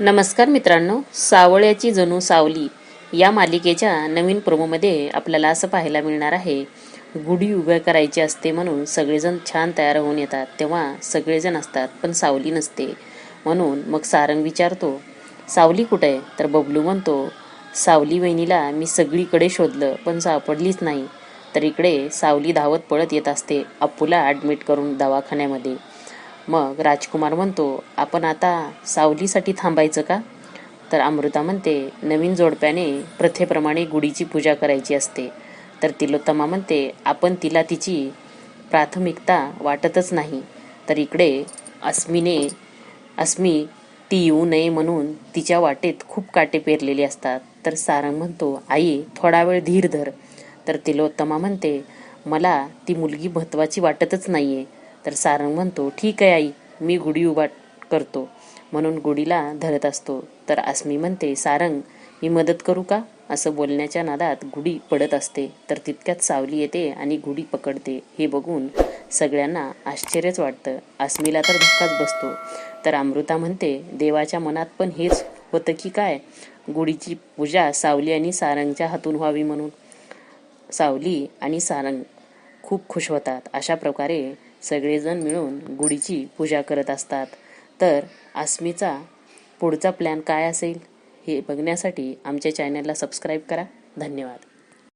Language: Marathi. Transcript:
नमस्कार मित्रांनो सावळ्याची जणू सावली या मालिकेच्या नवीन प्रोमोमध्ये आपल्याला असं पाहायला मिळणार आहे गुढी उभ्या करायची असते म्हणून सगळेजण छान तयार होऊन येतात तेव्हा सगळेजण असतात पण सावली नसते. म्हणून मग सारंग विचारतो सावली कुठे आहे? तर बबलू म्हणतो सावली वहिनीला मी सगळीकडे शोधलं पण सापडलीच नाही. तर इकडे सावली धावत पळत येत असते अप्पूला ॲडमिट करून दवाखान्यामध्ये. मग राजकुमार म्हणतो आपण आता सावलीसाठी थांबायचं का? तर अमृता म्हणते नवीन जोडप्याने प्रथेप्रमाणे गुढीची पूजा करायची असते. तर तिलोत्तमा म्हणते आपण तिला तिची प्राथमिकता वाटतच नाही. तर इकडे अस्मीने अस्मी ती येऊ नये म्हणून तिच्या वाटेत खूप काटे पेरलेले असतात. तर सारंग म्हणतो आई थोडा वेळ धीर धर. तर तिलोत्तमा म्हणते मला ती मुलगी महत्त्वाची वाटतच नाही आहे तर सारंग म्हणतो ठीक आहे आई मी गुढी उभा करतो. म्हणून गुढीला धरत असतो. तर अस्मी म्हणते सारंग मी मदत करू का? असं बोलण्याच्या नादात गुढी पडत असते. तर तितक्यात सावली येते आणि गुढी पकडते. हे बघून सगळ्यांना आश्चर्यच वाटतं. अस्मीला तर धक्काच बसतो. तर अमृता म्हणते देवाच्या मनात पण हेच होतं की काय? गुढीची पूजा सावली आणि सारंगच्या हातून व्हावी म्हणून. सावली आणि सारंग खूप खुश होतात. अशा प्रकारे सगळेजण मिळून गुढीची पूजा करत असतात. तर आस्मीचा पुढचा प्लॅन काय असेल हे बघण्यासाठी आमच्या चॅनलला सबस्क्राईब करा. धन्यवाद.